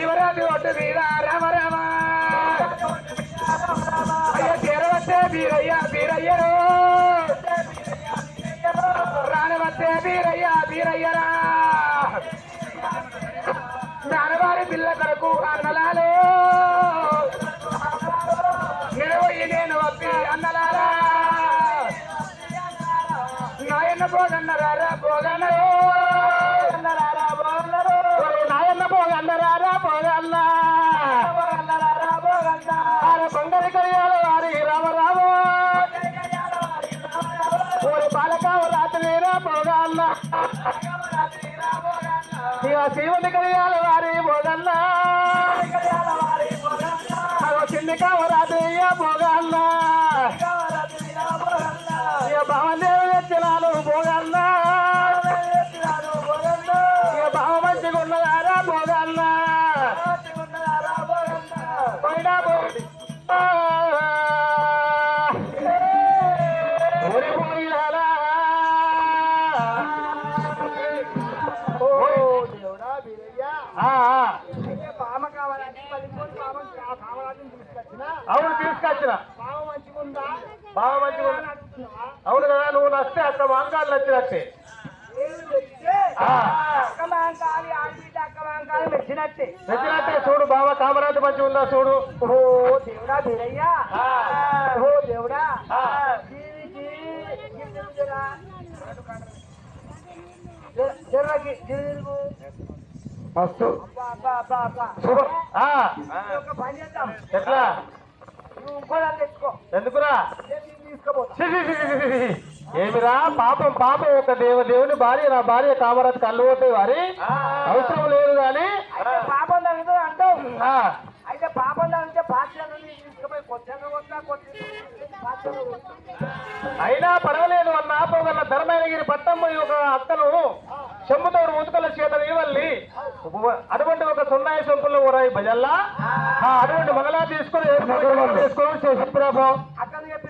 శ్రీవరాజు ఒడ్డు మీద రామ రామ. అయ్య చేరవచ్చే బీరయ్య బీరయ్యరు రానవచ్చే బీరయ్య బీరయ్యరా అధికారులు వచ్చినట్టే. నచ్చినట్టే చూడు బాబా కామరాజు మంచి ఉందా చూడు. ఓ దేవుడా బీరయ్యా ఓ దేవుడా. మస్తు. సూపర్. ఎట్లా? ఎందుకురా? ఏమిరా? పాపం పాపం ఒక దేవ దేవుని భార్య నా భార్య కామరాజు కళ్ళు పోతాయి వారి. అవసరం లేదు కానీ పాపం అయితే పాపం అయినా పర్వాలేదు అన్న పోగల ధర్మగిరి పట్టమ్మ ఒక అత్తను చెంబుతో ఉతుకల చేత ఇవ్వాలి అటువంటి ఒక సున్నాయి సొంపులు కూడా భజల్లా. అటువంటి మగలా తీసుకొని తీసుకొని అక్కడ చెప్పి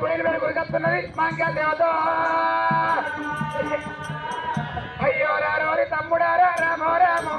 పొయ్యిల మీద గురికొస్తున్నది మంకా దేవత. అయ్యో రామోరి తమ్ముడారా రామో రామో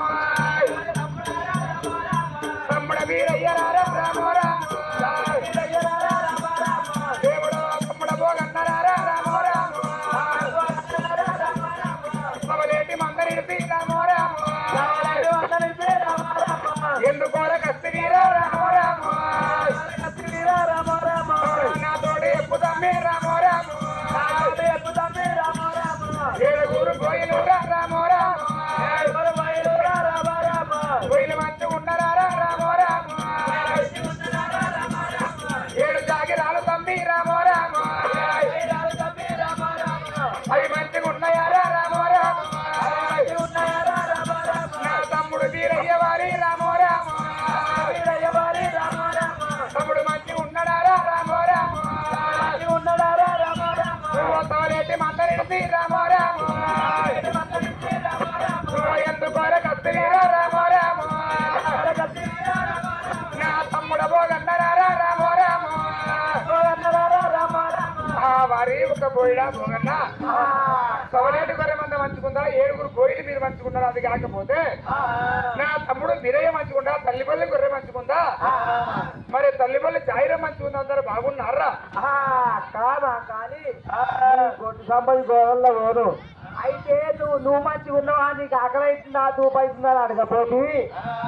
పంచుకో పోయిడా పోగన్నా సవలేటి గొర్రె మంద మంచుకుందా? ఏడుగురు పోయిలు మీరు మంచుకున్నారు? అది కాకపోతే నా తమ్ముడు మీరే మంచుకుందా? తల్లిపల్లి గొర్రె మంచుకుందా? మరి తల్లిపల్లి చాయిర మంచుకుందా? అందరు బాగున్నారా? కాదా కానీ గొడ్డు సంబంధి పోరు అయితే నువ్వు నువ్వు మంచిగా ఉన్నావా నీకు అక్కడైతుందా నువ్వు పైతుందా అని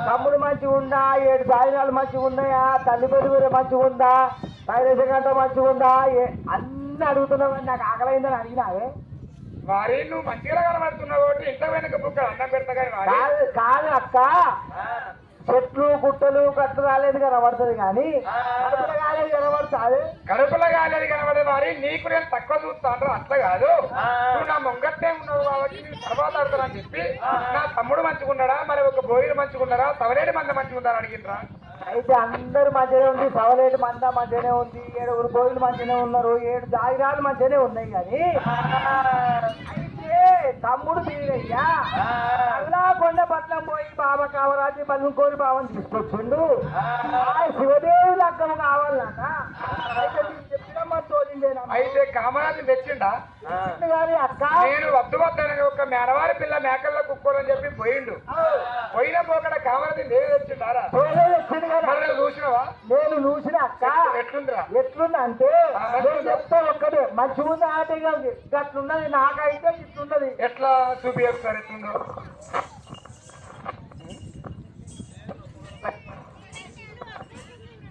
తమ్ముడు మంచిగా ఉందా ఏడు సాయినాలు మంచిగా ఉన్నాయా తల్లి పెరుగు మంచిగా ఉందా పైరేస గంట మంచిగా ఉందా? ఏ- అన్ని అడుగుతున్నావు నాకు ఆకలి అయిందని అడిగినావే. మరి నువ్వు మంచిగా కనబడుతున్నావు కాబట్టి ఇంత వెనక బుక్క అన్నం పెడతా కానీ మరి కాదు అక్క. చెట్లు గుట్టలు కట్టు రాలేదు కనబడుతుంది కానీ. కడుపులో కాలేదు కనబడుతుంది కడుపులో కాలేదు కనబడే వారి నీకు నేను తక్కువ చూస్తాను అట్లా కాదు. నువ్వు నా ముంగట్టే ఉన్నావు కాబట్టి నేను తర్వాత ఆడతానని చెప్పి నా తమ్ముడు మంచుకున్నాడా మరి ఒక బోయిలు మంచుకున్నారా సవరేడు మంది మంచుకున్నారా అడిగినరా అయితే అందరు మంచిగానే ఉంది సవలేటి మంద మంచిగానే ఉంది ఏడుగురు కోయిలు మంచిగానే ఉన్నారు ఏడు జాగిరాలు మంచిగానే ఉన్నాయి కానీ అయితే తమ్ముడు మీరయ్యా అలా కొండ పట్నం పోయి బాబా కావరాజు బల్లుకోని బావని తీసుకొచ్చిండు. శివదేవి లగ్గం కావాలట అయితే అయితే కామరాజు తెచ్చిండా కానీ అక్క. నేను వద్దు వద్దనగా ఒక మేనవారి పిల్ల మేకల్లో కుక్కోరని చెప్పి పోయిండు. పోయిన పోకడ కామరాజు నేను తెచ్చిండారా? కదా నేను చూసిన అక్క. ఎట్లుంది అంటే నేను చెప్తా ఒక్కటే మంచిగా ఉంది ఆట గట్లున్నది నాకైతే ఇట్లున్నది. ఎట్లా చూపి ఒకసారి ఎట్లుందో?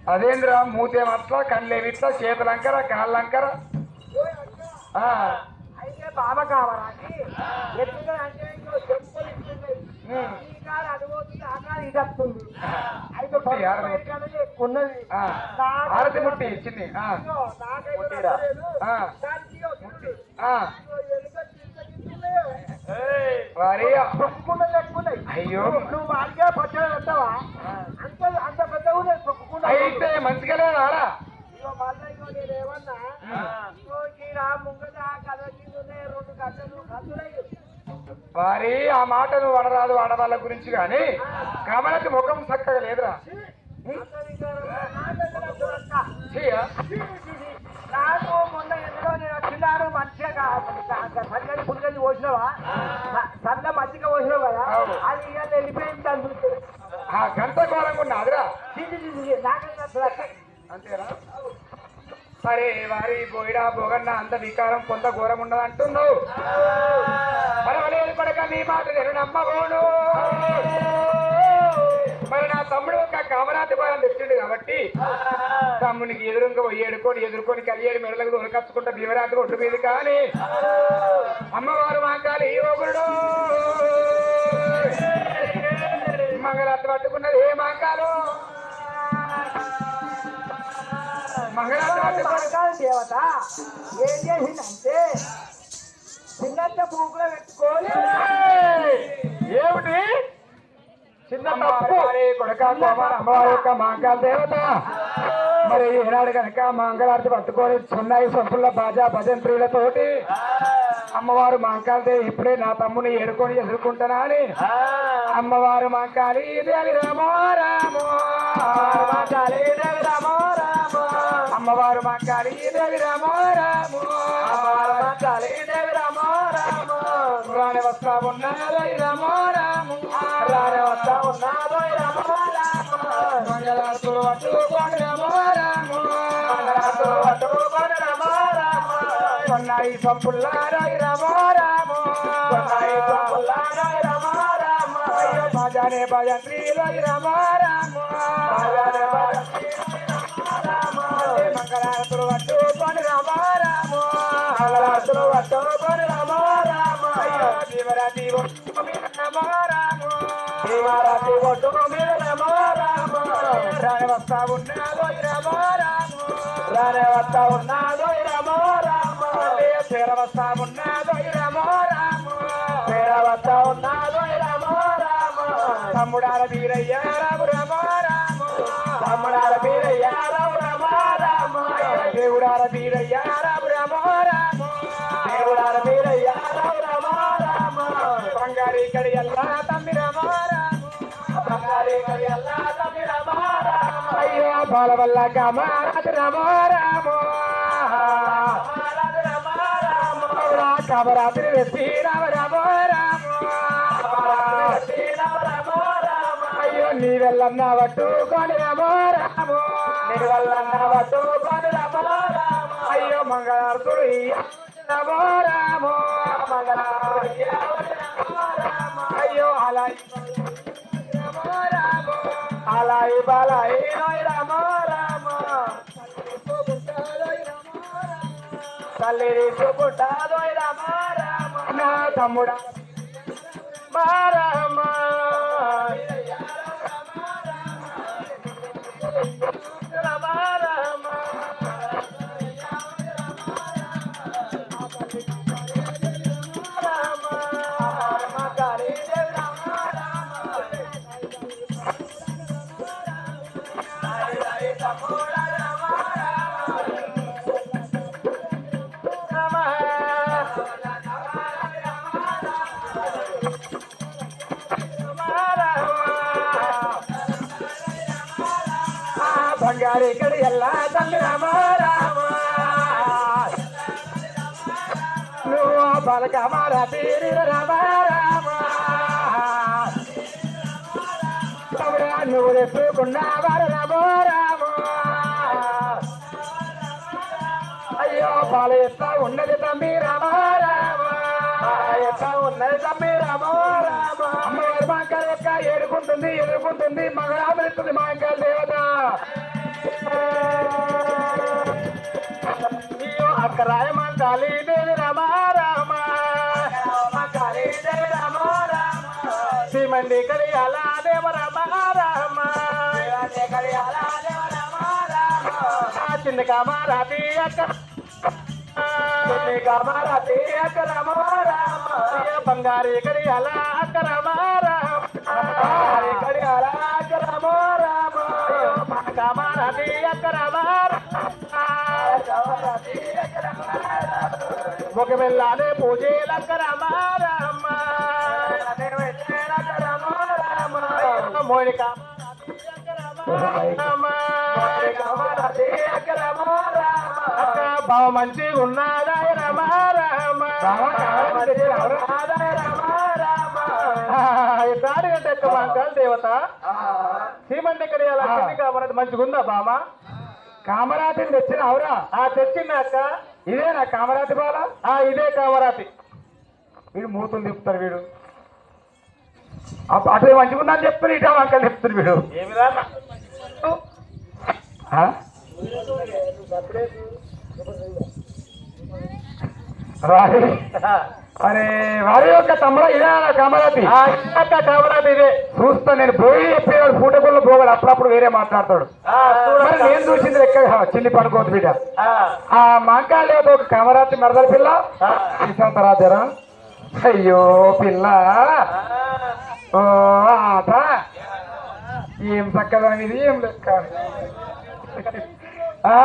అదేంద్రా మూతేం అట్లా కళ్ళేవి ఇట్లా చేతులంకర కాళ్ళంకర అయితే అంటే చెప్పులు ఇట్లున్నది అయితే ఆరతి ముట్టి. ఉన్నది ఆరతి ఇచ్చింది. అయ్యో. నువ్వు- నువ్వు మార్గా పచ్చడి పెట్టవా? అంత అంత పెద్ద ఉన్నాయి తొక్కుకున్నది అయితే మంచిగా నేను ఏమన్నా వారి ఆ మాటను వాడరాదు వాడవాళ్ళ గురించి గాని కమలకి ముఖం చక్కగా లేదురా. నాకు మొన్న ఎందులో నేను వచ్చినాను మంచిగా సన్నది పుల్లది పోసినావా? సన్న మంచిగా పోసినావు కదా. అది ఇక వెళ్ళిపోయింది ఆ గంట ఘోరంగా ఉన్నదిరా చిన్ని చిన్ని సరే వారి బోయిడా బోగన్న అంత వికారం కొంత ఘోరం ఉన్నది అంటున్నావు పర్వాలేదు కొడక నీ మాట నేను నమ్మబోను మరి నా తమ్ముడు ఒక కామరాతి బాలం తెచ్చిండు కాబట్టి తమ్మునికి ఎదురుగా పోయి ఏడుకొని ఎదుర్కొని కలియేడు మెడలకు దొరకచ్చుకుంటా భీమరాత్రి ఒట్టు మీద కానీ అమ్మవారు మాంకాలి ఈ ఒకరుడు మంగళాత్రి పట్టుకున్నది ఏ మాంకాలు పట్టుకున్నది మంగళ దేవత. ఏం చేసిందంటే చిన్నంత పూకులో పెట్టుకొని ఏమిటి? చిన్న తప్పు. అమ్మవారి కొడుక కుమార్ అమ్మవారి యొక్క మంగళ దేవత. మరి ఈనాడు కనుక మంగళారతి పట్టుకొని చిన్నాయి సొంపుల బాజా భజంత్రీలతోటి అమ్మవారు మంకాలదే ఇప్పుడే నా తమ్ముని ఏడుకొని ఎదుర్కొంటానా అని అమ్మవారు మంకాలి రామో రామో. మంకాలి రామో రామో అమ్మవారు మంకాలి దేవి రామో రామో అమ్మవారు మంకాలి దేవి రామో రామో రాని వస్తా ఉన్నారై రామో రామో రాని వస్తా ఉన్నారై రామో రామో మంగళారతులు పట్టుకోండి రామో రామో మంగళారతులు పట్టుకోండి రామో రామో కొన్నాయి సంపుల్లారాయి రామో రామో కొన్నాయి సంపుల్లారాయి రామో రామో అయ్యో భజనే భజంత్రీలోయి రామో రామో భజనే మంగళారతులు శివరాత్రి ఒట్టు మీద రామో ఒట్టు మీద రామో రాని వస్తా ఉన్నాదో రామో రాని వస్తా ఉన్నాదో రామో పేర వస్తా ఉన్నాదో రామో పేర వస్తా ఉన్నాదో రామో వీరయ్య రాము రామో రామో తమ్ముడార వీరయ్య రాము రామో వీరయ్య రాము రామో రామో అయ్యో బాలవల్ల కామారాజు రామో రామో రాజు రామో రామో కబరాత్రి వెత్తి రామ రామ రామ అయ్యో నీ వెళ్ళన్న పట్టుకొని రామో రామో నీ వెళ్ళన్న పట్టుకొని రామో రామో అయ్యో మంగళార్తుడు రామో రామో మంగళార్తుడు అయ్యో అలా రామో రామో. అలాయి బాలాయి నోయ్ తల్లి పుట్టాదోయ్ రామో రామో. నా తమ్ముడా కమల బలక మార తీరి రామ రామ తమ్ముడా నువ్వు తెచ్చుకున్నావారు రామ రామ అయ్యో బాల ఎత్తా ఉన్నది తమ్మి రామ రామ ఎత్తా ఉన్నది తమ్మి రామ రామ అమ్మవారి మాంకాల యొక్క ఏడుకుంటుంది ఎదుర్కొంటుంది మగరామరిస్తుంది మాంకాల దేవత. అయ్యో అక్క రాయమంటాలి దేవి రామ రామ శ్రీమండి కడియాల దేవ చిన్న కామారాతి అక్క చిన్ని కామారాతి అక్క రామ రామ బంగారి కడియాల రామ రామ కడియాల రామ రామ కామారాతి అక్క రామ ఒక వెళ్ళానే పూజలక్క రామ మోనిక బావ మంచి ఉన్నాదా రామ ఎక్క దేవత ఇలా కింది కాబట్టి మంచిగా ఉందా బామ కామరాతిని తెచ్చిన అవురా? ఆ తెచ్చింది అక్క ఇదేనా కామరాతి బాల? ఆ ఇదే కామరాతి వీడు మూతులు తిప్పుతారు వీడు. అటు అటు మంచిగా ఉందని చెప్తారు ఇటు అంకల్ చెప్తారు వీడు అరే వారి యొక్క తమ్ముడ ఇదే కామరాతి కామరాతి ఇదే చూస్తా నేను పోయి చెప్పేవాడు పూటకుల్లో పోగాడు అప్పుడప్పుడు వేరే మాట్లాడతాడు. మరి నేను చూసింది ఎక్కడ చిల్లి పడుకోవద్దు బిడ్డ. ఆ. మాంకాళి ఒక కామరాతి మరదల పిల్ల? తర్వాత అయ్యో పిల్ల. ఓ ఆట ఏం చక్కదని ఇది ఏం లెక్క ఆ?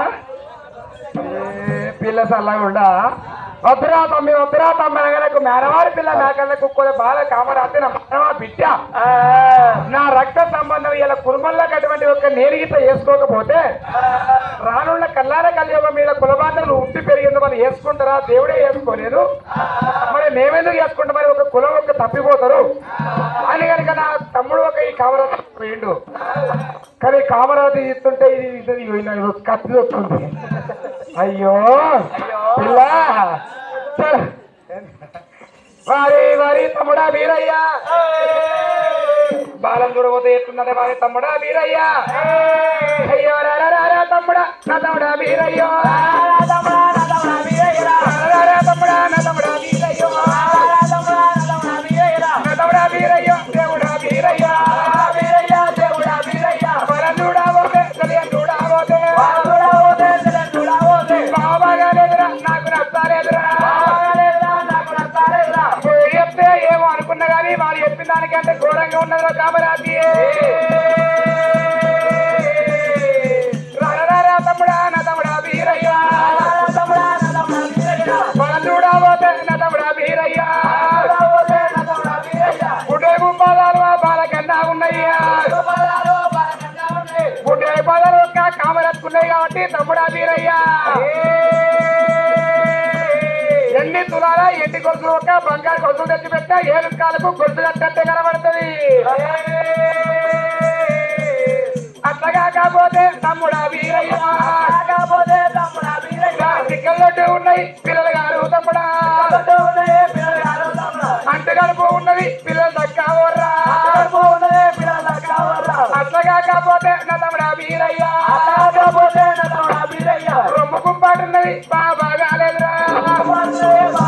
పిల్ల చల్లగుండా వద్దురా తమ్మి వద్దురా తమ్మి అనగలకు మేనవారి పిల్ల మేకలకు కూడా బాగా కామరాతి నా మనవా బిడ్డ. నా రక్త సంబంధం ఇలా కుటుంబంలోకి అటువంటి ఒక నేరుగిత వేసుకోకపోతే రానున్న కల్లార కలియుగం మీద కులబాంధవులు ఉట్టి పెరిగింది మరి వేసుకుంటారా? దేవుడే వేసుకోలేదు. మరి మేమెందుకు వేసుకుంటాం? మరి ఒక కులం ఒక తప్పిపోతారు. అని కనుక నా తమ్ముడు ఒక ఈ కామరాతి పోయిండు కానీ కామరాజు ఇస్తుంటే ఇది ఇది ఇది కత్తి వస్తుంది అయ్యో పిల్ల. వారి వారి తమ్ముడా వీరయ్యా. బాలం చూడబోతే ఎత్తుందంటే వారి తమ్ముడా వీరయ్యా. అయ్యో రారా తమ్ముడా నా తమ్ముడా వీరయ్యో. తమ్ముడా నా తమ్ముడా వీరయ్యో. రారా తమ్ముడా నా తమ్ముడా వీరయ్యో. చెప్పిన దానికంటే ఘోరంగా ఉన్నదో కామరాజీ. కాబట్టి తమ్ముడా వీరయ్యా. వెండి గొలుసు ఒక బంగారు గొలుసు తెచ్చి పెట్టా. ఏడు కాలకు గొలుసు కట్టంటే కనబడుతుంది. అట్లగా కాకపోతే తమ్ముడా వీరయ్య. కాకపోతే తమ్ముడా వీరయ్య. చిక్కల్లొట్టు ఉన్నాయి పిల్లలు గారు తమ్ముడా. కాకపోతే పిల్లలు అంటగడుపు ఉన్నది పిల్లలు దక్కావర్రా. కడుపు పిల్లలు కాకపోతే నా తమ్ముడా వీరయ్య. కాకపోతే నా తమ్ముడా వీరయ్య. రొమ్మ కుంపాటున్నది బాగా కాలేదురా. బాబా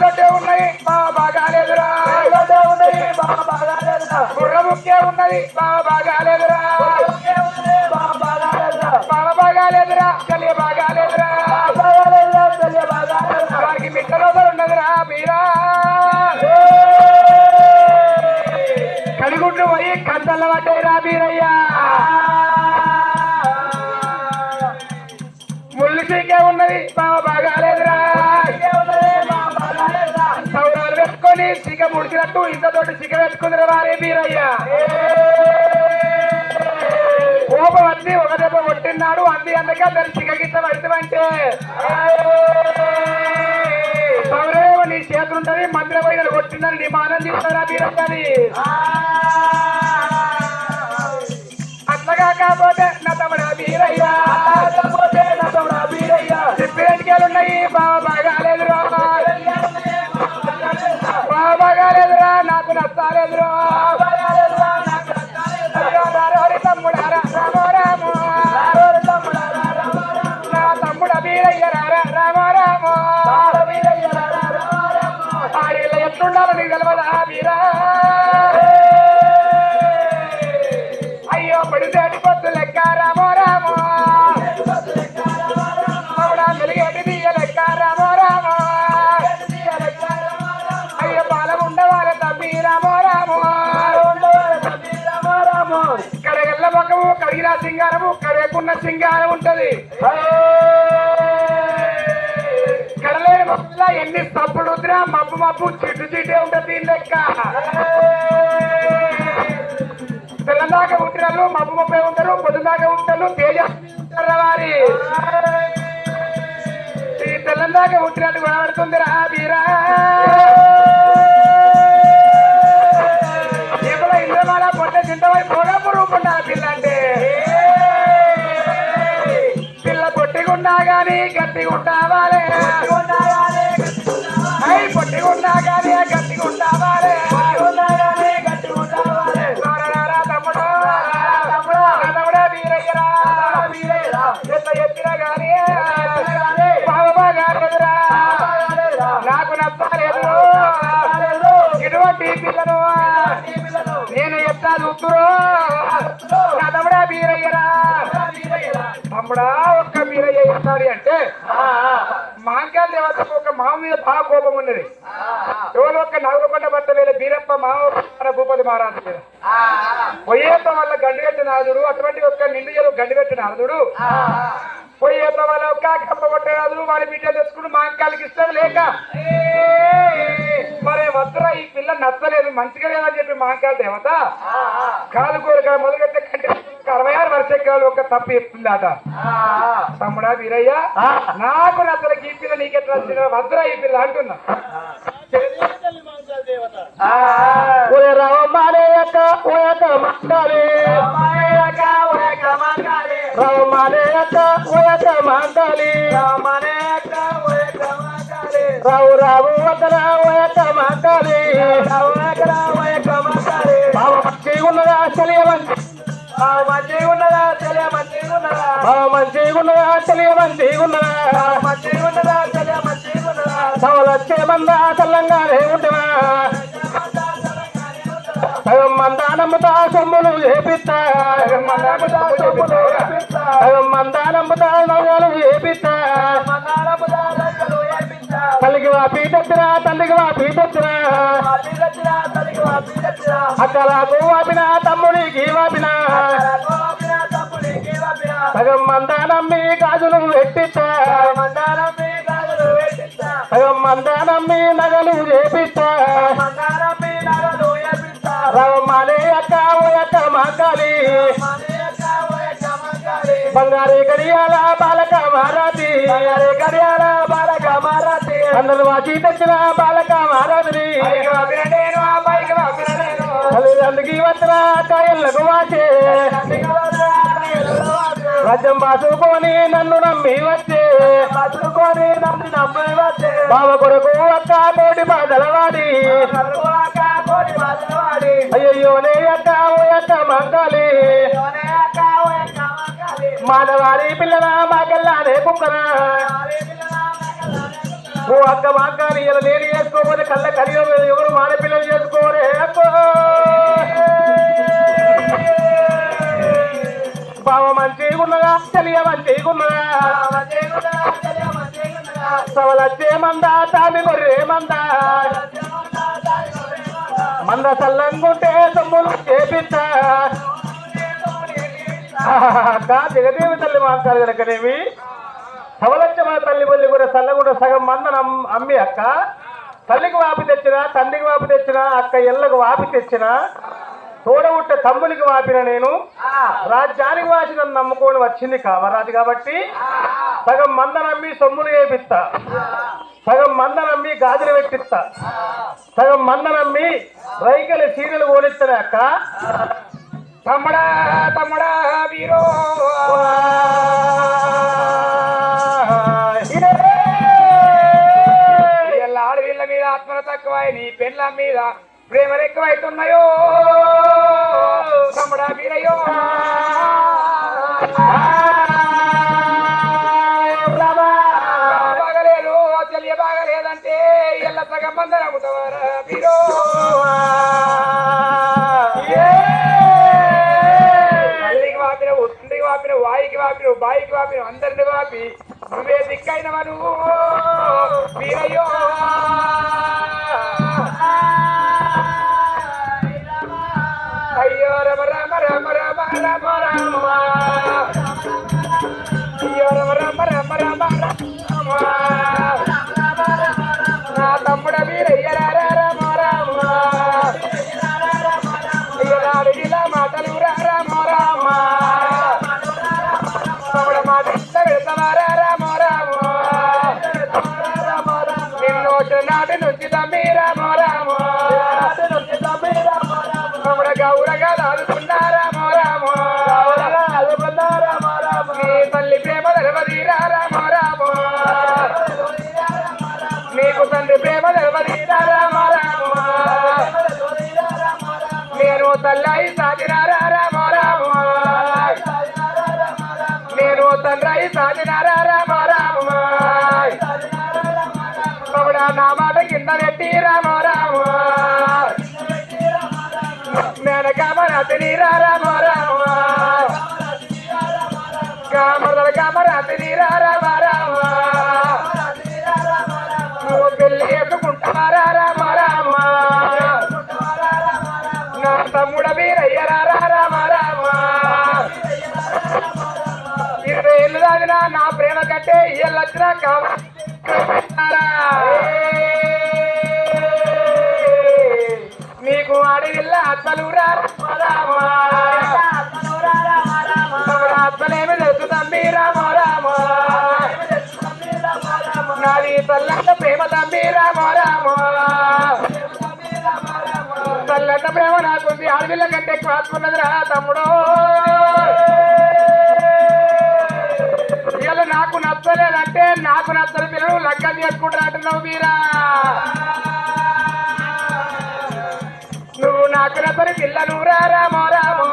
ఉన్నది బాగా బాగా లేదురా ఉన్నదే బాబా రాలేదా బాగా బాగా లేదురా కలియ బాగా లేదురా బాగాలేదా తెలియ బాగాలేదా వారికి మిట్ట రోజులు ఉన్నదిరా వీరా కడిగుండు పోయి కంచల్ల పడ్డాయిరా వీరయ్యా పెట్టుకొని ముడిచినట్టు ఇంతతోటి సిగ పెట్టుకుందిరా వారే వీరయ్య. కోపం వచ్చి ఒక దెబ్బ కొట్టినాడు అంది అందుకే దాన్ని సిగ గిట్ట పడుతుందంటే. సౌరేమో నీ చేతులుంటది మందిర పైన కొట్టిందని నీ మానం చేస్తారా వీరయ్యని అట్లా కాకపోతే బాగాలేదురా సింగారం ఉంటది. కడలేని మొక్కల ఎన్ని తప్పులు వద్దురా మబ్బు మబ్బు చిట్టు చిట్టే ఉంటది దీని లెక్క. తెల్లదాకా ఉంటారు మబ్బు మబ్బే ఉంటారు పొద్దుదాకా ఉంటారు తేజ ఉంటారు వారి. ఈ తెల్లందాకా ఉంటున్నట్టు కనబడుతుందిరా వీరా. ఇప్పుడు ఇంద్రమాల పొట్ట చింతమై పొగపు రూపుండా పిల్ల అంటే గట్టి వీరయ్యరా పొట్టి ఎత్తినా కానీ గట్టి గారేదురా నాకు నచ్చలేదు. ఇటువంటి పిల్లను నేను ఎట్లా చూస్తురో నా తమ్ముడా వీరయ్యరా. తమ్ముడా ఒక్క వీరయ్య అంటే? మాంకాల దేవతకు ఒక మామ మీద బాగా కోపం ఉన్నది. ఎవరు ఒక్క నవలకొండ భర్త వేల బీరప్ప మామ మన భూపతి మహారాజు మీద. పొయ్యేత వల్ల గండిగట్టిన నాదుడు అటువంటి ఒక్క నిండు గండిగట్టిన నాదుడు. పొయ్యేత వల్ల ఒక కప్పగొట్టే నాదుడు వారి బిడ్డ తెచ్చుకుని మాంకాలకి ఇష్టం లేక. మరి వద్దురా ఈ పిల్ల నచ్చలేదు మంచిగా లేదని చెప్పి మాంకాల దేవత. కాలు కోరిక మొదలెట్టే కంటే అరవై ఆరు వర్షకాలు ఒక తప్పు చెప్తుందట. తమ్ముడా వీరయ్య నాకు నచ్చలకి ఈ పిల్ల నీకెట్లా నచ్చిన వద్దురా ఈ పిల్ల అంటున్నా. రావు రావు ఎక్కడ ఓయక్క మాకాలి బావ ఉన్నదా తెలియ మంచి బావ మంచిగా ఉన్నదా తెలియ మంచిగా ఉన్నదా బావ మంచిగా ఉన్నదా తెలియ మంచిగా ఉన్నదా మంచిగా ఉన్నదా తెలియ మంచిగా ఉన్నదా సవలచ్చే మంద తెలంగాణ ఉంటున్నా సగం మంద నమ్ముతా సొమ్ములు ఏపిస్తా. సగం మంద నమ్ముతా సొమ్ములు నమ్ముతా నవ్వులు తల్లికి వాపి తెచ్చినా తల్లికి వాపి తెచ్చినా అక్కలకు వాపిన తమ్ముడికి వాపిన. సగం మంద నమ్మి గాజులు పెట్టిస్తా సగం మంద నమ్మి నగలు చేపిస్తా రవమానే అక్క ఓ అక్క మాకాలి బంగారే గడియాల బాలక మహారాజి. బంగారే గడియాల బాలక మహారాజి అందరు వాచి తెచ్చిన బాలక మహారాజుని. తల్లిదండ్రులకి వచ్చిన కాయలకు వాచే. రాజ్యం బాసుకొని నన్ను నమ్మి వచ్చే. బాసుకొని నన్ను నమ్మి వచ్చే బావ కొరకు అక్క కోటి బాధల వాడి. అయ్యయ్యో నే అక్క ఓ అక్క మంగాలి. మానవాడి పిల్లల మాకెల్లానే కుక్కరా. ఓ అక్క మాకాని ఇలా నేను చేసుకోకపోతే కళ్ళ కలియో ఎవరు మాన పిల్లలు చేసుకోరే అక్కో. బావ మంచిగా ఉన్నదా తెలియ మంచిగా ఉన్నదా సవలచ్చే మంద తామి గొర్రె మంద. మంద చల్లంగుంటే సొమ్ములు చేపిస్తా. జగదేవి తల్లి మాట్లాడు కనుకనేమి? సవలచ్చ తల్లి బల్లి కూడా సల్లగుండ సగం మందన అమ్మి అక్క. తల్లికి వాపి తెచ్చిన తండ్రికి వాపి తెచ్చిన అక్క ఎల్లకు వాపి తెచ్చిన తోడవుట్ట తమ్మునికి వాపిన నేను రాజ్యానికి వాసి నన్ను నమ్ముకొని వచ్చింది కామరాజు కాబట్టి సగం మంద నమ్మి సొమ్ములు వేపిస్తా సగం మంద నమ్మి గాజులు పెట్టిస్తా. సగం మంద నమ్మి రైకల సీరలు కోనిస్తానే అక్క? తమ్ముడా తమ్ముడా వీరో. ఇవాళ మీద ఆత్మల తక్కువై నీ పెళ్ళ మీద ప్రేమలు ఎక్కువైతున్నాయో. తమ్ముడా వీరయ్యో. బాయికి వాపి అందరిని వాపి నువ్వే దిక్కైనవా నువ్వు? వీరయ్యో! అయ్యో రమ రమ రమ రమ రమ రమ. అయ్యో రమ రమ రమ రమ రమ. కామరాతిని రా రామ రామ కామరల కామరాతిని రా రామ రామ నువ్వు పెళ్ళి చేసుకుంటారా రామ రామ నా తమ్ముడ వీరయ్య రా రామ రామ ఇరవై ఏళ్ళు దాగినా నా ప్రేమ కంటే ఏళ్ళు వచ్చినా కావ అడవిల్ల అత్తలు అత్తలేమి తెలుసు తమ్మి రామ రామ. నాది తల్లంత ప్రేమ తమ్మి రామ రామ. తల్లంత ప్రేమ నాకుంది కంటే ఎక్కువ ఆత్మన్నది రా తమ్ముడు. ఇవాళ నాకు నచ్చలేదంటే నాకు నచ్చని పిల్లలు లగ్గం చేసుకుంటారు అంటున్నావు మీరా. నచ్చని పిల్ల నువ్వు రారా మోరామో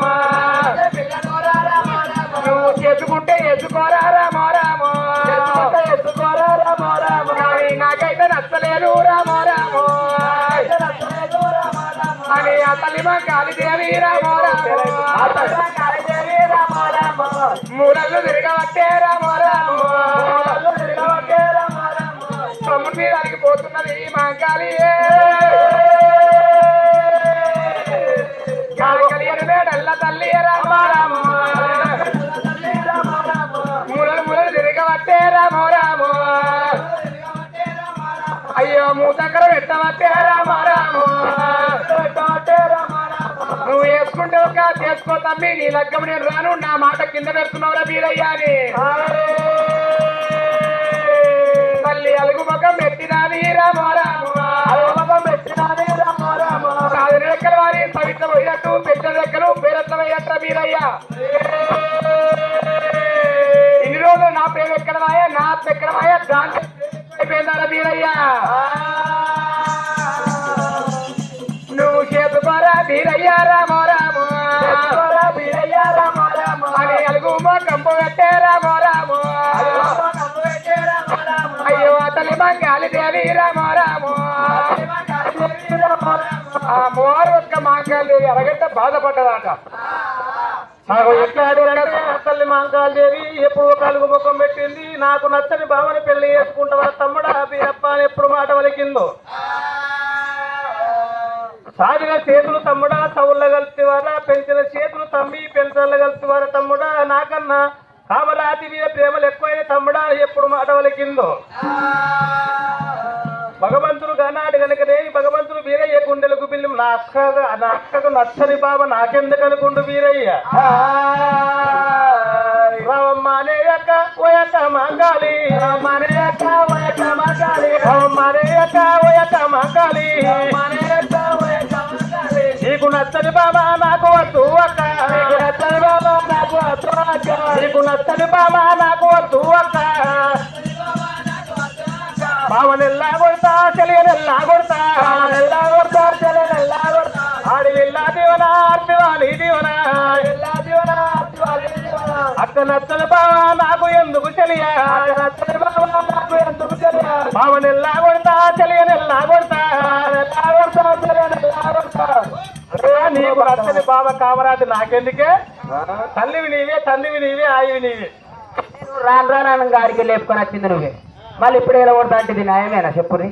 నువ్వు చేసుకుంటే ఎత్తుకోరా రామో రామో ఎత్తుకోరా రామో రామో నాకైతే నచ్చలేదు రామో రామో అని అతలి మా కాళీదేవి రామో రామో మూలలు తిరగబట్టే రామో రామో మీద అడిగిపోతున్నది మా కాళీ ఒక చేసుకో తమ్మి నీ లగ్గం నేను రాను. నా మాట కింద పెడుతున్నావురా వీరయ్యా అని తల్లి అలుగు ముఖం పెట్టినాది కాదు రెక్కల వారి పవిత్ర పోయినట్టు పెద్ద రెక్కలు పోయినట్టు వీరయ్యా. ఇన్ని రోజులు నా పేరు ఎక్కడమాయా నా ఆత్మ ఎక్కడమాయా దాంట్లో అయిపోయిందారా వీరయ్యా. నువ్వు చేతుకోరా వీరయ్యా రామో అతలి దేవి రామో రామో ఆ ఒక్క మంగాలి దేవి అరగంట బాధపడ్డదాట. నాకు ఎట్లా తల్లి మాంకాలు చేరి ఎప్పుడు కలుగు ముఖం పెట్టింది. నాకు నచ్చని భావన పెళ్ళి చేసుకుంటావా తమ్ముడా? బీరప్ప అని ఎప్పుడు మాట వలికిందో సాగిన చేతులు తమ్ముడా సవుళ్ళ కలిసివారా పెంచిన చేతులు తమ్మి పెంచళ్ళ కలిసివారా తమ్ముడా? నాకన్నా కామరాతి మీద ప్రేమలు ఎక్కువైన తమ్ముడా ఎప్పుడు మాట వలికిందో భగవంతుడు గనాడు కనుకనే భగవంతుడు వీరయ్య గుండెలకు బిల్లు. నా అక్క నా అక్కకు నచ్చని బాబా నాకెందుకు అనుకుండు వీరయ్య అక్క మంగాలి. అక్క మంగాలి. అక్క మంగాలి. నీకు నచ్చని బాబా నాకు వద్దు అక్క. అక్క నీకు బాబా నాకు వద్దు అక్క. బావనెల్లా కొడతా తెలియనెల్లా కొడతా. నెల్లా కొడతా తెలియనెల్లా కొడతా. ఆడి వెళ్ళా దీవన. అర్దివాలి దీవన వెళ్ళా దీవన. అక్క బావా నాకు ఎందుకు చెలియా? నచ్చని బావ నాకు ఎందుకు చెలియా? బావనెల్లా కొడతా తెలియనెల్లా కొడతా. కొడతా చెలియనెల్లా కొడతా. నీకు నచ్చని బావ కామరాజు నాకెందుకే? తల్లివి నీవే తల్లివి నీవే ఆయివి నీవే. రాను రాను గారికి లేపుకొని వచ్చింది నువ్వే. మళ్ళీ ఇప్పుడు ఎలా కొడతా అంటే ఇది న్యాయమేనా చెప్పుని